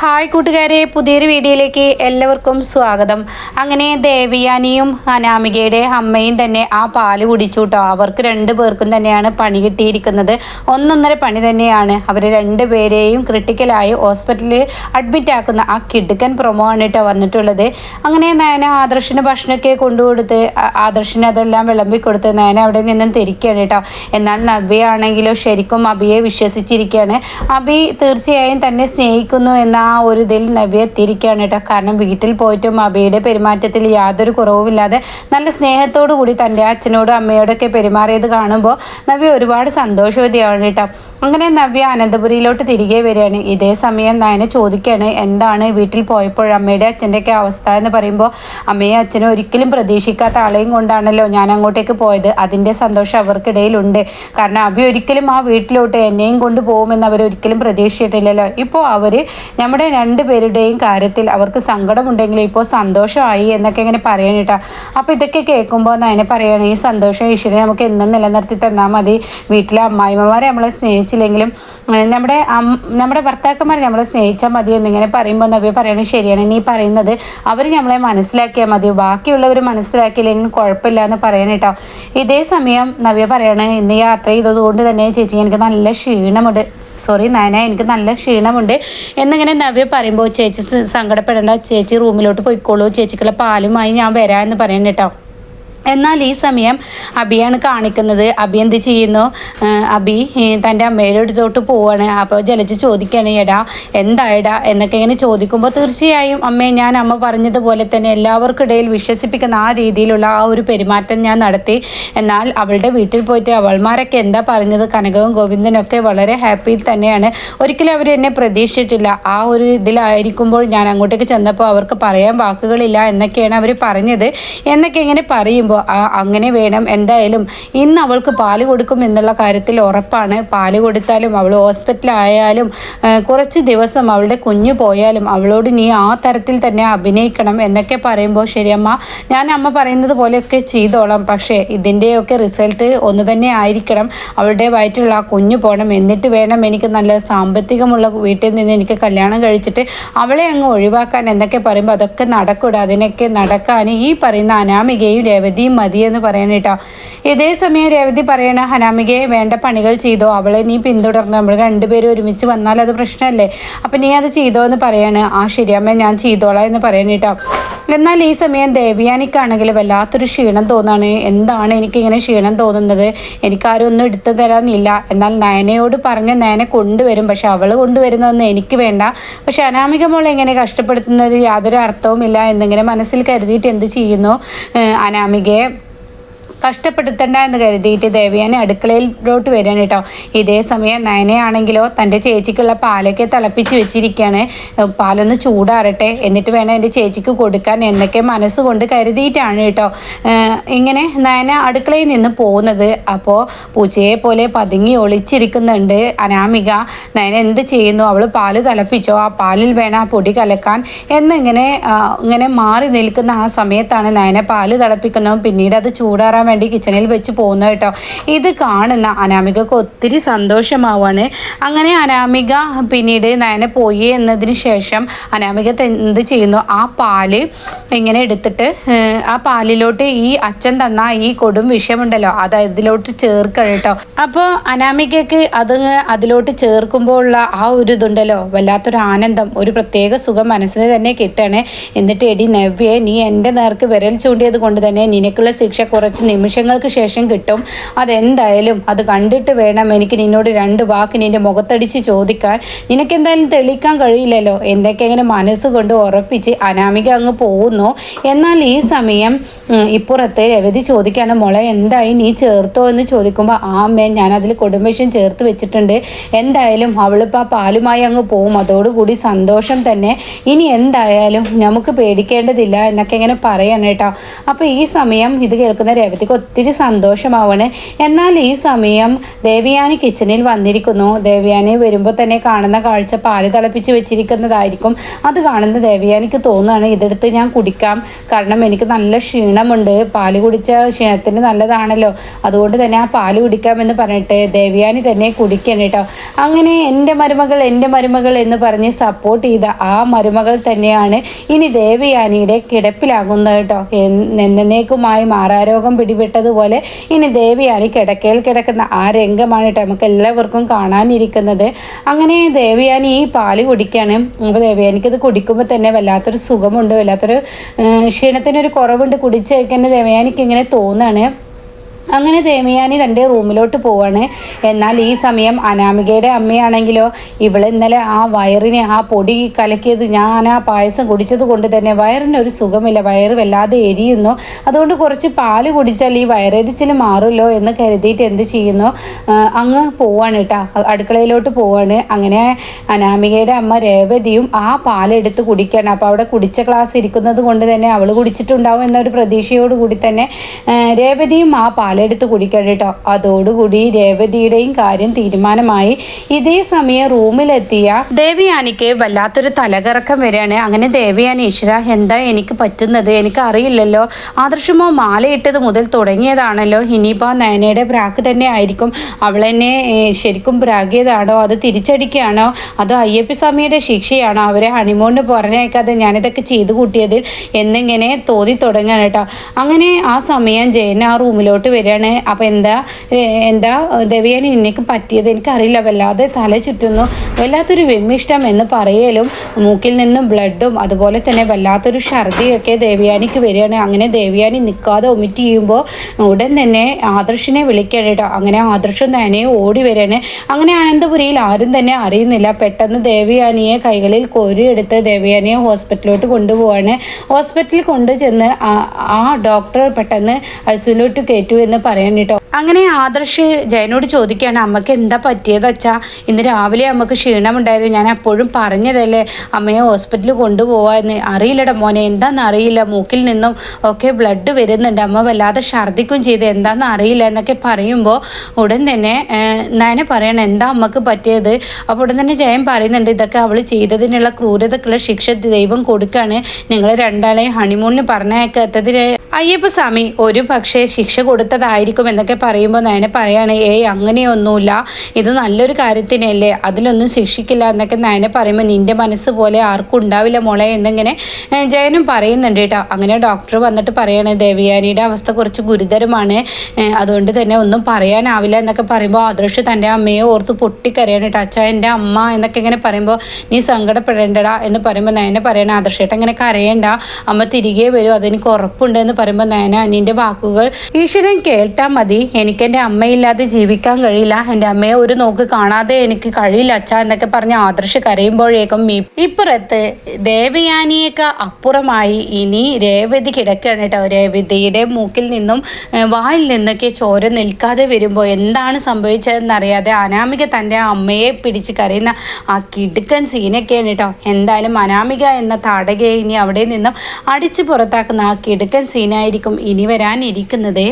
Hi കൂട്ടുകാരെ പുതിയൊരു വീഡിയോയിലേക്ക് എല്ലാവർക്കും സ്വാഗതം. അങ്ങനെ ദേവിയാനിയും അനാമികയുടെ അമ്മയും തന്നെ ആ പാൽ കുടിച്ചു കേട്ടോ അവർക്ക് രണ്ടു പേർക്കും തന്നെയാണ് പണി കിട്ടിയിരിക്കുന്നത്. ഒന്നൊന്നര പണി തന്നെയാണ്. അവർ രണ്ടുപേരെയും ക്രിട്ടിക്കലായി ഹോസ്പിറ്റലിൽ അഡ്മിറ്റ് ആക്കുന്ന ആ കിടുക്കൻ പ്രൊമോ ആണ് കേട്ടോ വന്നിട്ടുള്ളത്. അങ്ങനെ നയന ആദർശിന് ഭക്ഷണമൊക്കെ കൊണ്ടുകൊടുത്ത് ആദർശിന് അതെല്ലാം വിളമ്പി കൊടുത്ത് നയന അവിടെ നിന്നും തിരിക്കുകയാണ് കേട്ടോ. എന്നാൽ നവ്യയാണെങ്കിലോ ശരിക്കും അബിയെ വിശ്വസിച്ചിരിക്കുകയാണ്. അബി തീർച്ചയായും തന്നെ സ്നേഹിക്കുന്നു എന്ന ഒരു ഇതിൽ നവ്യ എത്തിയിരിക്കുകയാണ് കേട്ടോ. കാരണം വീട്ടിൽ പോയിട്ടും അബിയുടെ പെരുമാറ്റത്തിൽ യാതൊരു കുറവുമില്ലാതെ നല്ല സ്നേഹത്തോടു കൂടി തന്റെ അച്ഛനോടും അമ്മയോടൊക്കെ പെരുമാറിയത് കാണുമ്പോൾ നവ്യ ഒരുപാട് സന്തോഷവതിയാണ് കേട്ടോ. അങ്ങനെ നവ്യ അനന്തപുരിയിലോട്ട് തിരികെ വരികയാണ്. ഇതേ സമയം നയനെ ചോദിക്കുകയാണ് എന്താണ് വീട്ടിൽ പോയപ്പോൾ അമ്മയുടെ അച്ഛന്റെയൊക്കെ അവസ്ഥ? എന്ന് പറയുമ്പോൾ അമ്മയും അച്ഛനും ഒരിക്കലും പ്രതീക്ഷിക്കാത്ത ആളെയും കൊണ്ടാണല്ലോ ഞാൻ അങ്ങോട്ടേക്ക് പോയത്. അതിന്റെ സന്തോഷം അവർക്കിടയിലുണ്ട്. കാരണം അഭി ഒരിക്കലും ആ വീട്ടിലോട്ട് എന്നെയും കൊണ്ട് പോകുമെന്ന് അവർ ഒരിക്കലും പ്രതീക്ഷിച്ചിട്ടില്ലല്ലോ. ഇപ്പോൾ അവർ നമ്മുടെ രണ്ട് രണ്ടുപേരുടെയും കാര്യത്തിൽ അവർക്ക് സങ്കടമുണ്ടെങ്കിലും ഇപ്പോൾ സന്തോഷമായി എന്നൊക്കെ ഇങ്ങനെ പറയണം കേട്ടോ. അപ്പോൾ ഇതൊക്കെ കേൾക്കുമ്പോൾ നയനെ പറയുകയാണ് ഈ സന്തോഷം ഈശ്വരനെ നമുക്ക് എന്നും നിലനിർത്തി തന്നാൽ മതി. വീട്ടിലെ അമ്മായിമ്മമാരെ നമ്മളെ സ്നേഹിച്ചില്ലെങ്കിലും നമ്മുടെ നമ്മുടെ ഭർത്താക്കന്മാർ നമ്മളെ സ്നേഹിച്ചാൽ മതി എന്നിങ്ങനെ പറയുമ്പോൾ നവ്യ പറയണത് ശരിയാണ്. നീ പറയുന്നത് അവർ നമ്മളെ മനസ്സിലാക്കിയാൽ മതി. ബാക്കിയുള്ളവർ മനസ്സിലാക്കിയില്ലെങ്കിൽ കുഴപ്പമില്ല എന്ന് പറയണം കേട്ടോ ഇതേ സമയം നവ്യ പറയണ ഇന്ന് യാത്ര ചെയ്തതുകൊണ്ട് തന്നെ ചേച്ചി എനിക്ക് നല്ല ക്ഷീണമുണ്ട്. സോറി നയന എനിക്ക് നല്ല ക്ഷീണമുണ്ട്. എന്നിങ്ങനെ നവ്യ പറയുമ്പോൾ ചേച്ചി സങ്കടപ്പെടേണ്ട. ചേച്ചി റൂമിലോട്ട് പോയിക്കോളൂ. ചേച്ചിക്കുള്ള പാലുമായി ഞാൻ വരാമെന്ന് പറയണം കേട്ടോ എന്നാൽ ഈ സമയം അബിയാണ് കാണിക്കുന്നത്. അബി എന്ത് ചെയ്യുന്നു? അബി തന്റെ അമ്മയുടെ അടുത്തോട്ട് പോവാണ്. അപ്പോൾ ജലജ് ചോദിക്കുകയാണ് എടാ എന്തായടാ? എന്നൊക്കെ ഇങ്ങനെ ചോദിക്കുമ്പോൾ തീർച്ചയായും അമ്മേ ഞാൻ അമ്മ പറഞ്ഞതുപോലെ തന്നെ എല്ലാവർക്കിടയിൽ വിശ്വസിപ്പിക്കുന്ന ആ രീതിയിലുള്ള ആ ഒരു പെരുമാറ്റം ഞാൻ നടത്തി. എന്നാൽ അവളുടെ വീട്ടിൽ പോയിട്ട് അവൾമാരൊക്കെ എന്താ പറഞ്ഞത്? കനകവും ഗോവിന്ദനൊക്കെ വളരെ ഹാപ്പിയിൽ തന്നെയാണ്. ഒരിക്കലും അവർ എന്നെ പ്രതീക്ഷിച്ചിട്ടില്ല. ആ ഒരു ഇതിലായിരിക്കുമ്പോൾ ഞാൻ അങ്ങോട്ടേക്ക് ചെന്നപ്പോൾ അവർക്ക് പറയാൻ വാക്കുകളില്ല എന്നൊക്കെയാണ് അവർ പറഞ്ഞത്. എന്നൊക്കെ ഇങ്ങനെ പറയുമ്പോൾ ആ അങ്ങനെ വേണം എന്തായാലും. ഇന്ന് അവൾക്ക് പാൽ കൊടുക്കും എന്നുള്ള കാര്യത്തിൽ ഉറപ്പാണ്. പാൽ കൊടുത്താലും അവൾ ഹോസ്പിറ്റലായാലും കുറച്ച് ദിവസം അവളുടെ കുഞ്ഞു പോയാലും അവളോട് നീ ആ തരത്തിൽ തന്നെ അഭിനയിക്കണം എന്നൊക്കെ പറയുമ്പോൾ ശരിയമ്മ ഞാൻ അമ്മ പറയുന്നത് പോലെയൊക്കെ ചെയ്തോളാം. പക്ഷേ ഇതിന്റെയൊക്കെ റിസൾട്ട് ഒന്ന് തന്നെ ആയിരിക്കണം. അവളുടെ വയറ്റിലുള്ള ആ കുഞ്ഞു പോകണം എന്നിട്ട് വേണം എനിക്ക് നല്ല സാമ്പത്തികമുള്ള വീട്ടിൽ നിന്ന് എനിക്ക് കല്യാണം കഴിച്ചിട്ട് അവളെ അങ്ങ് ഒഴിവാക്കാൻ എന്നൊക്കെ പറയുമ്പോൾ അതൊക്കെ നടക്കൂട. അതിനൊക്കെ നടക്കാൻ ഈ പറയുന്ന അനാമികയും രേവതിയും മതിയെന്ന് പറയണം കേട്ടോ ഇതേ സമയം രേവതി പറയണ ഹനാമികയെ വേണ്ട പണികൾ ചെയ്തോ. അവളെ നീ പിന്തുടർന്ന്. നമ്മൾ രണ്ടുപേരും ഒരുമിച്ച് വന്നാൽ അത് പ്രശ്നമല്ലേ? അപ്പം നീ അത് ചെയ്തോ എന്ന് പറയാണ്. ആ ശരിയമ്മ ഞാൻ ചെയ്തോളാം എന്ന് പറയണം കേട്ടോ എന്നാൽ ഈ സമയം ദേവിയാനിക്കാണെങ്കിൽ വല്ലാത്തൊരു ക്ഷീണം തോന്നാണ്. എന്താണ് എനിക്കിങ്ങനെ ക്ഷീണം തോന്നുന്നത്? എനിക്കാരും ഒന്നും എടുത്തു തരാനില്ല. എന്നാൽ നയനയോട് പറഞ്ഞ് നയനെ കൊണ്ടുവരും. പക്ഷെ അവൾ കൊണ്ടുവരുന്നതൊന്നും എനിക്ക് വേണ്ട. പക്ഷെ അനാമിക മോൾ എങ്ങനെ കഷ്ടപ്പെടുത്തുന്നത്? യാതൊരു അർത്ഥവുമില്ല. എന്നിങ്ങനെ മനസ്സിൽ കരുതിയിട്ട് എന്ത് ചെയ്യുന്നു? അനാമികയെ കഷ്ടപ്പെടുത്തണ്ട എന്ന് കരുതിയിട്ട് ദേവയാനി അടുക്കളയിലോട്ട് വരികയാണ് കേട്ടോ. ഇതേ സമയം നയനയാണെങ്കിലോ തന്റെ ചേച്ചിക്കുള്ള പാലൊക്കെ തിളപ്പിച്ച് വെച്ചിരിക്കുകയാണ്. പാലൊന്ന് ചൂടാറട്ടെ എന്നിട്ട് വേണം എന്റെ ചേച്ചിക്ക് കൊടുക്കാൻ എന്നൊക്കെ മനസ്സുകൊണ്ട് കരുതിയിട്ടാണ് കേട്ടോ. ഇങ്ങനെ നയന അടുക്കളയിൽ നിന്ന് പോകുന്നത്. അപ്പോൾ പൂച്ചയെ പോലെ പതുങ്ങി ഒളിച്ചിരിക്കുന്നുണ്ട് അനാമിക. നയന എന്ത് ചെയ്യുന്നു? അവൾ പാൽ തിളപ്പിച്ചോ? ആ പാലിൽ വേണം ആ പൊടി കലക്കാൻ എന്നിങ്ങനെ ഇങ്ങനെ മാറി നിൽക്കുന്ന ആ സമയത്താണ് നയന പാൽ തിളപ്പിക്കുന്നതും. പിന്നീട് അത് ചൂടാറാൻ വേണ്ടി കിച്ചണിൽ വെച്ച് പോകുന്നത് കേട്ടോ. ഇത് കാണുന്ന അനാമികക്ക് ഒത്തിരി സന്തോഷമാവാണ് അങ്ങനെ അനാമിക പിന്നീട് നയനെ പോയി എന്നതിന് ശേഷം അനാമിക എന്ത് ചെയ്യുന്നു? ആ പാൽ ഇങ്ങനെ എടുത്തിട്ട് ആ പാലിലോട്ട് ഈ അച്ഛൻ തന്ന ഈ കൊടും വിഷയമുണ്ടല്ലോ അത് അതിലോട്ട് ചേർക്കുക കേട്ടോ. അപ്പോൾ അനാമികക്ക് അത് അതിലോട്ട് ചേർക്കുമ്പോൾ ഉള്ള ആ ഒരു ഇതുണ്ടല്ലോ വല്ലാത്തൊരു ആനന്ദം ഒരു പ്രത്യേക സുഖം മനസ്സിന് തന്നെ കിട്ടണേ എന്നിട്ട് എടി നവ്യെ നീ എന്റെ നേർക്ക് വിരൽ ചൂണ്ടിയത് കൊണ്ട് തന്നെ നിനക്കുള്ള ശിക്ഷ കുറച്ച് നിമിഷങ്ങൾക്ക് ശേഷം കിട്ടും. അതെന്തായാലും അത് കണ്ടിട്ട് വേണം എനിക്ക് നിന്നോട് രണ്ട് വാക്ക് നിന്റെ മുഖത്തടിച്ച് ചോദിക്കാൻ. നിനക്കെന്തായാലും തെളിയിക്കാൻ കഴിയില്ലല്ലോ. എന്തൊക്കെ ഇങ്ങനെ മനസ്സുകൊണ്ട് ഉറപ്പിച്ച് അനാമിക അങ്ങ് പോകുന്നു. എന്നാൽ ഈ സമയം ഇപ്പുറത്ത് രവതി ചോദിക്കാണ് മോളെ എന്തായി നീ ചേർത്തോ? എന്ന് ചോദിക്കുമ്പോൾ ആ അമ്മേ ഞാൻ അതിൽ കൊടുംവിഷം ചേർത്ത് വെച്ചിട്ടുണ്ട്. എന്തായാലും അവളിപ്പോൾ ആ പാലുമായി അങ്ങ് പോവും. അതോടുകൂടി സന്തോഷം തന്നെ. ഇനി എന്തായാലും നമുക്ക് പേടിക്കേണ്ടതില്ല എന്നൊക്കെ ഇങ്ങനെ പറയാണ് കേട്ടോ. അപ്പോൾ ഈ സമയം ഇത് കേൾക്കുന്ന രേവതി ദേവയാനിക്ക് ഒത്തിരി സന്തോഷമാവണേ. എന്നാൽ ഈ സമയം ദേവിയാനി കിച്ചണിൽ വന്നിരിക്കുന്നു. ദേവിയാനി വരുമ്പോൾ തന്നെ കാണുന്ന കാഴ്ച പാൽ തിളപ്പിച്ച് വെച്ചിരിക്കുന്നതായിരിക്കും. അത് കാണുന്ന ദേവിയാനിക്ക് തോന്നുകയാണ് ഇതെടുത്ത് ഞാൻ കുടിക്കാം. കാരണം എനിക്ക് നല്ല ക്ഷീണമുണ്ട്. പാൽ കുടിച്ച ക്ഷീണത്തിന് നല്ലതാണല്ലോ. അതുകൊണ്ട് തന്നെ ആ പാൽ കുടിക്കാമെന്ന് പറഞ്ഞിട്ട് ദേവിയാനി തന്നെ കുടിക്കണം കേട്ടോ അങ്ങനെ എന്റെ മരുമകൾ എന്റെ മരുമകൾ എന്ന് പറഞ്ഞ് സപ്പോർട്ട് ചെയ്ത ആ മരുമകൾ തന്നെയാണ് ഇനി ദേവിയാനിയുടെ കിടപ്പിലാകുന്നത് കേട്ടോ എന്നേക്കുമായി മാറാരോഗം പിടിപെട്ടതുപോലെ ഇനി ദേവിയാനി കിടക്കയിൽ കിടക്കുന്ന ആ രംഗമാണ് കേട്ടോ നമുക്ക് എല്ലാവർക്കും കാണാനിരിക്കുന്നത്. അങ്ങനെ ദേവിയാനി ഈ പാൽ കുടിക്കുകയാണ് അപ്പോൾ ദേവിയാനിക്ക് ഇത് കുടിക്കുമ്പോൾ തന്നെ വല്ലാത്തൊരു സുഖമുണ്ട് വല്ലാത്തൊരു ക്ഷീണത്തിനൊരു കുറവുണ്ട് കുടിച്ച് കഴിക്കാൻ ദേവയാനിക്ക് ഇങ്ങനെ തോന്നുകയാണ് അങ്ങനെ തേമിയാനി തന്റെ റൂമിലോട്ട് പോവാണ്. എന്നാൽ ഈ സമയം അനാമികയുടെ അമ്മയാണെങ്കിലോ ഇവൾ ഇന്നലെ ആ വയറിനെ ആ പൊടി കലക്കിയത് ഞാൻ ആ പായസം കുടിച്ചത് കൊണ്ട് തന്നെ വയറിന് ഒരു സുഖമില്ല വയറ് വല്ലാതെ എരിയുന്നു. അതുകൊണ്ട് കുറച്ച് പാൽ കുടിച്ചാൽ ഈ വയറെരിച്ചിൽ മാറുമല്ലോ എന്ന് കരുതിയിട്ട് എന്ത് ചെയ്യുന്നു? അങ്ങ് പോവാണ് കേട്ടോ. അടുക്കളയിലോട്ട് പോവാണ്. അങ്ങനെ അനാമികയുടെ അമ്മ രേവതിയും ആ പാലെടുത്ത് കുടിക്കുകയാണ് അപ്പോൾ അവിടെ കുടിച്ച ക്ലാസ് ഇരിക്കുന്നത് കൊണ്ട് തന്നെ അവൾ കുടിച്ചിട്ടുണ്ടാവും എന്നൊരു പ്രതീക്ഷയോടുകൂടി തന്നെ രേവതിയും ആ പാലെടുത്ത് കുടിക്കണം കേട്ടോ അതോടുകൂടി രേവതിയുടെയും കാര്യം തീരുമാനമായി. ഇതേ സമയം റൂമിലെത്തിയ ദേവിയാനിക്ക് വല്ലാത്തൊരു തലകറക്കം വരികയാണ്. അങ്ങനെ ദേവിയാനി ഈശ്വര എന്താ എനിക്ക് പറ്റുന്നത്? എനിക്ക് അറിയില്ലല്ലോ ആദർശമോ മാലയിട്ടത് മുതൽ തുടങ്ങിയതാണല്ലോ. ഇനിയിപ്പോൾ നയനയുടെ പ്രാക്ക് തന്നെ ആയിരിക്കും. അവളെന്നെ ശരിക്കും പ്രാഗിയതാണോ? അത് തിരിച്ചടിക്കുകയാണോ? അതോ അയ്യപ്പ സ്വാമിയുടെ ശിക്ഷയാണോ? അവരെ ഹണിമൂണിന് പറഞ്ഞേക്കാതെ ഞാനിതൊക്കെ ചെയ്തു കൂട്ടിയതിൽ എന്നിങ്ങനെ തോന്നി തുടങ്ങുകയാണ് കേട്ടോ. അങ്ങനെ ആ സമയം ജയൻ ആ റൂമിലോട്ട് വരികയാണ് അപ്പം എന്താ എന്താ ദേവിയാനി നിനക്ക് പറ്റിയത് എനിക്കറിയില്ല വല്ലാതെ തല ചുറ്റുന്നു വല്ലാത്തൊരു വെമ്മിഷ്ടം എന്ന് പറയലും മൂക്കിൽ നിന്നും ബ്ലഡും അതുപോലെ തന്നെ വല്ലാത്തൊരു ഛർദിയൊക്കെ ദേവിയാനിക്ക് വരികയാണ്. അങ്ങനെ ദേവിയാനി നിൽക്കാതെ ഒമിറ്റ് ചെയ്യുമ്പോൾ ഉടൻ തന്നെ ആദർശിനെ വിളിക്കണം കേട്ടോ. അങ്ങനെ ആദർശം തന്നെ ഓടി വരികയാണ്. അങ്ങനെ അനന്തപുരിയിൽ ആരും തന്നെ അറിയുന്നില്ല. പെട്ടെന്ന് ദേവിയാനിയെ കൈകളിൽ കോരിയെടുത്ത് ദേവിയാനിയെ ഹോസ്പിറ്റലിലോട്ട് കൊണ്ടുപോവാണ്. ഹോസ്പിറ്റലിൽ കൊണ്ടുചെന്ന് ആ- ഡോക്ടർ പെട്ടെന്ന് ഐസിയിലോട്ട് കയറ്റു എന്ന് പറയാൻ കേട്ടോ അങ്ങനെ ആദർശ് ജയനോട് ചോദിക്കുകയാണ് അമ്മയ്ക്ക് എന്താ പറ്റിയത് അച്ഛാ? ഇന്ന് രാവിലെ അമ്മയ്ക്ക് ക്ഷീണമുണ്ടായത്. ഞാൻ അപ്പോഴും പറഞ്ഞതല്ലേ അമ്മയെ ഹോസ്പിറ്റലിൽ കൊണ്ടുപോവാന്ന് അറിയില്ലട മോനെ എന്താണെന്ന് അറിയില്ല. മൂക്കിൽ നിന്നും ഒക്കെ ബ്ലഡ് വരുന്നുണ്ട്. അമ്മ വല്ലാതെ ഛർദ്ദിക്കും ചെയ്ത്. എന്താണെന്ന് അറിയില്ല എന്നൊക്കെ പറയുമ്പോൾ ഉടൻ തന്നെ നയന പറയണം എന്താ അമ്മയ്ക്ക് പറ്റിയത്? അപ്പോൾ ഉടൻ തന്നെ ജയൻ പറയുന്നുണ്ട് ഇതൊക്കെ അവൾ ചെയ്തതിനുള്ള ക്രൂരതക്കുള്ള ശിക്ഷ ദൈവം കൊടുക്കുകയാണ് നിങ്ങൾ രണ്ടാളെയും ഹണിമൂണിന് പറഞ്ഞേക്കാത്തതിന് അയ്യപ്പ സ്വാമി ഒരു പക്ഷേ ശിക്ഷ കൊടുത്തതായിരിക്കും എന്നൊക്കെ പറയുമ്പോൾ നയനെ പറയാണ് ഏയ് അങ്ങനെയൊന്നുമില്ല. ഇത് നല്ലൊരു കാര്യത്തിനല്ലേ. അതിലൊന്നും ശിക്ഷിക്കില്ല എന്നൊക്കെ നയനെ പറയുമ്പോൾ നിന്റെ മനസ്സ് പോലെ ആർക്കും ഉണ്ടാവില്ല മോളെ എന്നിങ്ങനെ ജയനും പറയുന്നുണ്ട് കേട്ടോ. അങ്ങനെ ഡോക്ടർ വന്നിട്ട് പറയാണ് ദേവിയാനിയുടെ അവസ്ഥ കുറച്ച് ഗുരുതരമാണ്. അതുകൊണ്ട് തന്നെ ഒന്നും പറയാനാവില്ല എന്നൊക്കെ പറയുമ്പോൾ ആദർശ് തന്റെ അമ്മയെ ഓർത്ത് പൊട്ടിക്കരയാണ് കേട്ടോ. അച്ഛാ എന്റെ അമ്മ എന്നൊക്കെ ഇങ്ങനെ പറയുമ്പോൾ നീ സങ്കടപ്പെടേണ്ടടാ എന്ന് പറയുമ്പോൾ നയന പറയണ ആദർശേട്ടൻ ഇങ്ങനെ കരയേണ്ട. അമ്മ തിരികെ വരും. അതെനിക്ക് ഉറപ്പുണ്ട് എന്ന് പറയുമ്പോൾ നയന അനിയന്റെ വാക്കുകൾ ഈശ്വരൻ കേട്ടാൽ മതി. എനിക്ക് എന്റെ അമ്മയില്ലാതെ ജീവിക്കാൻ കഴിയില്ല. എന്റെ അമ്മയെ ഒരു നോക്ക് കാണാതെ എനിക്ക് കഴിയില്ല അച്ഛ എന്നൊക്കെ പറഞ്ഞ് ആദർശ് കരയുമ്പോഴേക്കും ഇപ്പുറത്ത് ദേവയാനിയൊക്കെ അപ്പുറമായി. ഇനി രേവതി കിടക്കുകയാണ് കേട്ടോ. രേവതിയുടെ മൂക്കിൽ നിന്നും വായിൽ നിന്നൊക്കെ ചോര നിൽക്കാതെ വരുമ്പോൾ എന്താണ് സംഭവിച്ചതെന്നറിയാതെ അനാമിക തന്റെ അമ്മയെ പിടിച്ച് കരയുന്ന ആ കിടുക്കൻ സീനൊക്കെയാണ് കേട്ടോ. എന്തായാലും അനാമിക എന്ന താടകയെ ഇനി അവിടെ നിന്നും അടിച്ചു പുറത്താക്കുന്ന ആ കിടുക്കൻ സീനായിരിക്കും ഇനി വരാനിരിക്കുന്നത്